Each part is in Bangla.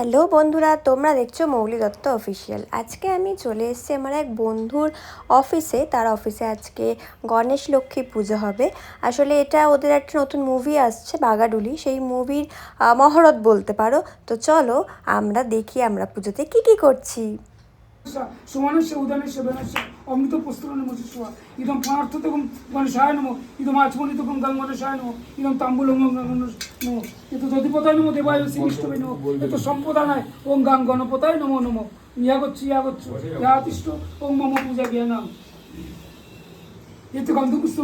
হ্যালো বন্ধুরা, তোমরা দেখছ মৌলি দত্ত অফিসিয়াল আজকে আমি চলে এসেছি আমার এক বন্ধুর অফিসে তার অফিসে আজকে গণেশ লক্ষ্মী পুজো হবে। আসলে এটা ওদের একটা নতুন মুভি আসছে, বাগাডুলি। সেই মুভির মহরত বলতে পারো। তো চলো আমরা দেখি আমরা পুজোতে কি কি করছি। নমো ইদম আচমনিতকম গঙ্গণেশায় নমো। ইদম এত দধিপতায় নমো দেবায় শ্রীবিষ্ণবে নমো। এত সম্পদানায় ওং গাং গণপতায় নমো নমো। ইয়া গচ্ছি ইয়া গচ্ছ ইয়া ওং মম পূজা এতে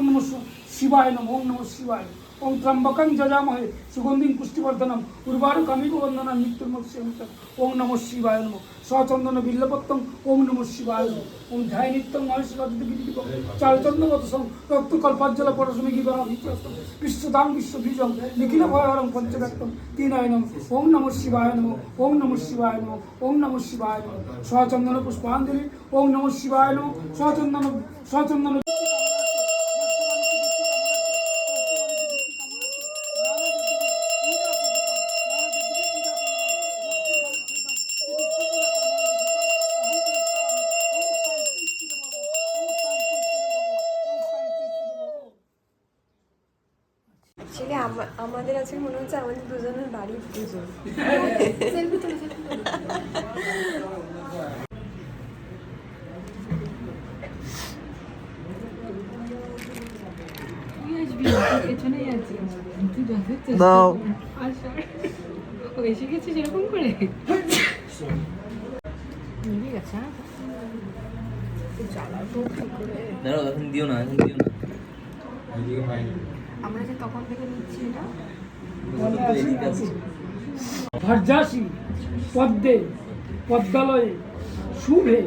নমস্য শিবায় নম ওং নম শিবায়। ওং ত্রম্বকং যজামহে সুগন্ধিং পুষ্টিবর্ধনম। উর্বারুকমিব বন্দনাম মৃত্যুর্মস্যম ওং নম শিবায় নম। সচন্দন বিল্লপত্তম। ওং নম শিবায় নম। ওং ধ্যায় নিত্যং মহেশ্বরদিগিরিব চালচন্দ্রগত সং রক্তকল্পাজ্জল পরশমিকি গণভিত্যস্তম বিশ্বদাং বিশ্ববীজং নিখিল ভয়হরং পঞ্চদত্তম তিনয়নম ওং নম শিবায় নম। ওং নম শিবায় নম। ওং নম শিবায় নম। সচন্দন পুষ্পাঞ্জলি ওং নম শিবায় নম। সচন্দন সচন্দন আমাদের আজকে মনে হচ্ছে আমাদের দুজনের বাড়ির পুজো। আসবি তুই যাবে দাও। ও এসে গেছে সেরকম করে মিলে গেছে দিও না। দিও না। আমরা যে তখন থেকে নিচ্ছি এটা। ভর্যাসী পদ্মে, পদ্মালয়ে, শুভে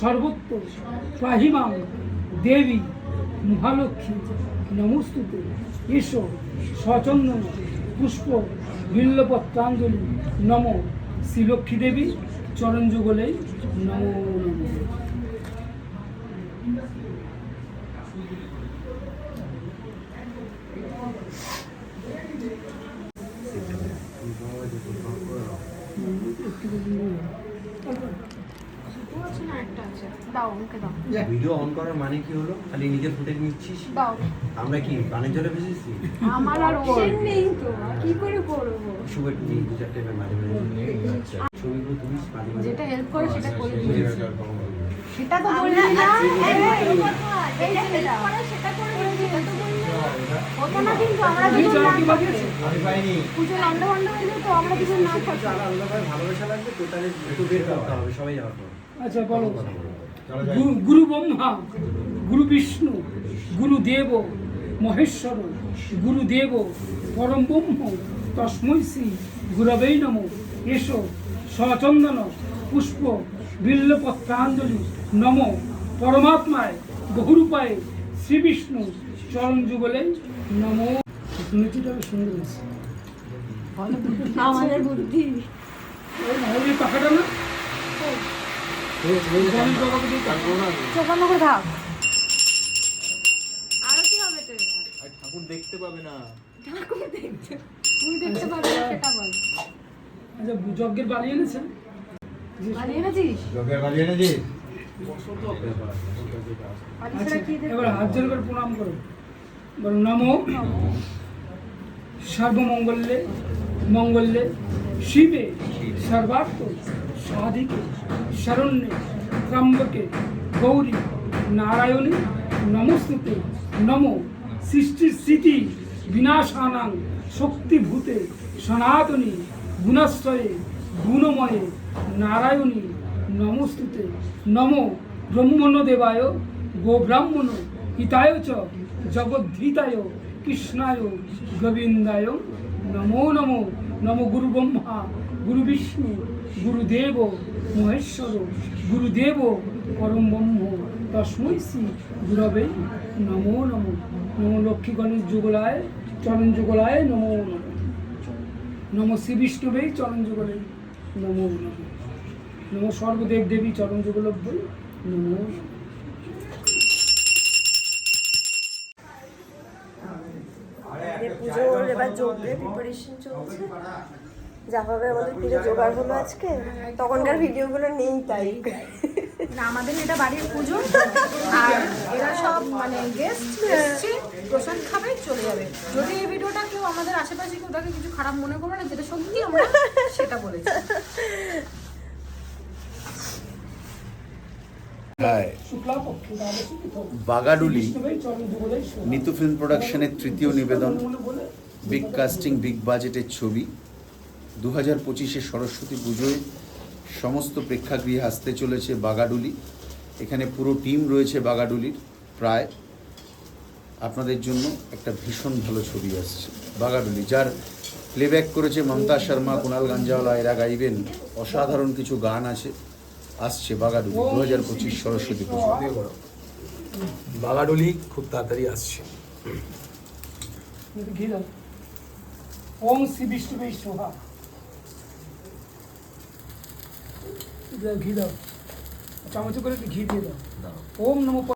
সর্বত্র পাহিমাং দেবী, মহালক্ষ্মী, নমস্তুতে, এসো সচন্দন পুষ্প, বিল্লপত্রাঞ্জলি, নম শ্রীলক্ষ্মী দেবী চরণ যুগলে নমো নমঃ আছে না একটা আছে দাও আমাকে দাও ভিডিও অন করার মানে কি হলো? খালি নিজের ফুটেজ নিচ্ছিস? আমরা কি পানের জলে ভেসেছি? আমার আর ওর। নেই তো কি করে করব? শুভ একটু দু চারটে মাঝে মাঝে ছবিগুলো তুলিস মাঝে মাঝে যেটা হেল্প করে সেটা করে দিয়েছি। সেটা তো বললি না। আচ্ছা গুরু ব্রহ্মা, গুরু বিষ্ণু, গুরু দেব, মহেশ্বর, গুরু দেব, পরম ব্রহ্ম, তস্মৈ শ্রী গুরবেই নম। এসো, সচন্দন, পুষ্প, বিল্লপত্রাঞ্জলি, নম। পরমাত্মায় বহুরূপায় শ্রী চরণ যুগলে নম। সুন্দর হয়েছে আমাদের বুদ্ধি। ওই পাখাটা না? ঠাকুর দেখতে পাবে দেখতে সেটা বল। আচ্ছা যজ্ঞের বালি এনেছেন? এনেছিস? এনেছিস? আচ্ছা এবার হাত জোর করে প্রণাম করো। বলো নমো। সর্বমঙ্গলে, মঙ্গলে, শিবে, সর্বার্থ সাধিকে শরণ্যে ত্রম্বকে গৌরী, নারায়ণী, নমস্তুতে, নমো। সৃষ্টির স্মৃতি, বিনাশানাং, শক্তিভূতে, সনাতনী, গুণাশ্রয়ে, গুণময়ে, নারায়ণী, নমস্তুতে, নমো। ব্রহ্মণ দেবায় গোব্রাহ্মণ হিতায় চ জগদ্ধিতায় কৃষ্ণায় গোবিন্দায় নমো নমো নম গুরু ব্রহ্মা গুরু বিষ্ণু গুরুদেব মহেশ্বর গুরুদেব পরম ব্রহ্ম তস্মৈ শ্রী গুরবে নমো নমো নমো লক্ষ্মী গণেশ যুগলায় চরণ যুগলায় নমো নমো নম শ্রী বিষ্ণুবে চরণ যুগলে নমো নমো নমো সর্বদেব দেবী চরণ যুগলভ্য নমো নমঃ। এবার প্রিপারেশন চলছে। যা হবে আমাদের পুজো জোগাড় হলো আজকে। তখনকার ভিডিওগুলো নেই তাই। না আমাদের এটা বাড়ির পুজো। আর এরা সব মানে গেস্ট এসছে প্রসাদ খাবে চলে যাবে। যদি এই ভিডিওটা কেউ আমাদের আশেপাশে কেউ তাকে কিছু খারাপ মনে করবে না যেটা সত্যি আমরা সেটা বলেছি। বাগাডুলি। নিতু ফিল্ম প্রোডাকশনের তৃতীয় নিবেদন। বিগ কাস্টিং বিগ বাজেটের ছবি। দু হাজার পঁচিশে সরস্বতী পুজোয় সমস্ত প্রেক্ষাগৃহে আসতে চলেছে বাগাডুলি। এখানে পুরো টিম রয়েছে বাগাডুলির প্রায়। আপনাদের জন্য একটা ভীষণ ভালো ছবি আসছে বাগাডুলি। যার প্লেব্যাক করেছে মমতা শর্মা কুণাল গাঞ্জাওয়ালা এরা গাইবেন। অসাধারণ কিছু গান আছে আসছে বাগাডুলি দু হাজার পঁচিশ সরস্বতী পুজো। বাগাডুলি খুব তাড়াতাড়ি আসছে। ওম শ্রী বিষ্ণুবে সোহা ঘি দাও। চামচ করে ঘি দিয়ে দাও। ওম নমো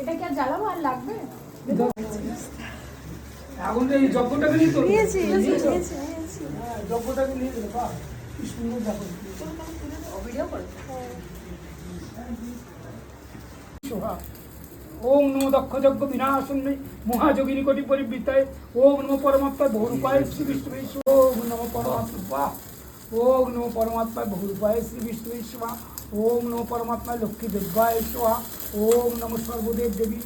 এটা কি আর জ্বালাবো? আর লাগবে? এখন এই যজ্ঞটাকে নিয়ে তো নিয়েছি নিয়েছি হ্যাঁ, যজ্ঞটাকে নিয়ে গেলে বাহ কি সুন্দর যজ্ঞ। ভিডিও করে? সোহা। ওম নমো দক্ষ যজ্ঞ বিনাশন্যে মহাযোগিনী কোটি পরিবৃত্তায়। ওম নমো পরমাত্মায় বহুরূপায় শ্রী বিষ্ণুবে ওম নমো পরমাত্মা ওম নমো পরমাত্মায় বহুরূপায় শ্রী বিষ্ণুবে সোহা ওম নমো পরমাত্মায় লক্ষ্মী দুর্গায় সোহা ওম নমো সর্বদেব দেবী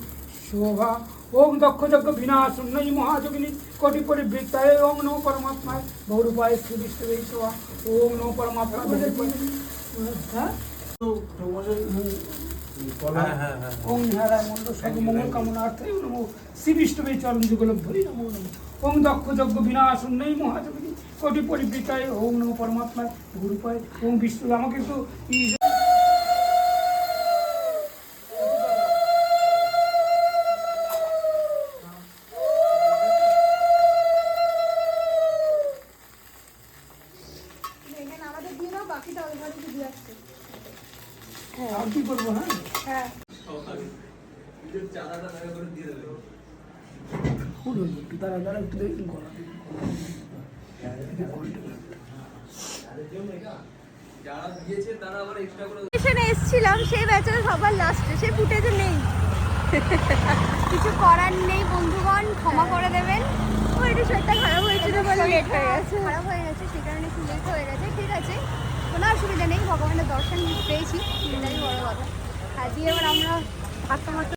শোভা ওম দক্ষ যজ্ঞ বিনাশন্যই মহাযোগিনী কোটি পরিবৃত্তায় ওম নমো পরমাত্মায় বহুরূপায় শ্রী বিষ্ণুবে সোহা ওম নমো সর্বমঙ্গল কামনার্থে নমো শ্রী বিষ্ণুবে চরণ নমো নমো। ওম দক্ষ যজ্ঞ বিনাশন্যই মহাযোগিনী কোটি পরিবৃতায় ওম নমো পরমাত্মায় গুরুপায় ওম বিষ্ণু আমাকে একটু একটু গলা। এসেছিলাম সেই ব্যাচের সবার লাস্টে সেই ফুটেজে নেই। কিছু করার নেই বন্ধুগণ ক্ষমা করে দেবেন। ও একটু শরীরটা খারাপ হয়েছিল বলে লেট হয়ে গেছে। খারাপ হয়ে গেছে সেই কারণে একটু লেট হয়ে গেছে। ঠিক আছে কোনো অসুবিধা নেই ভগবানের দর্শন পেয়েছি এটাই বড় কথা। আর দিয়ে এবার আমরা হাঁটতে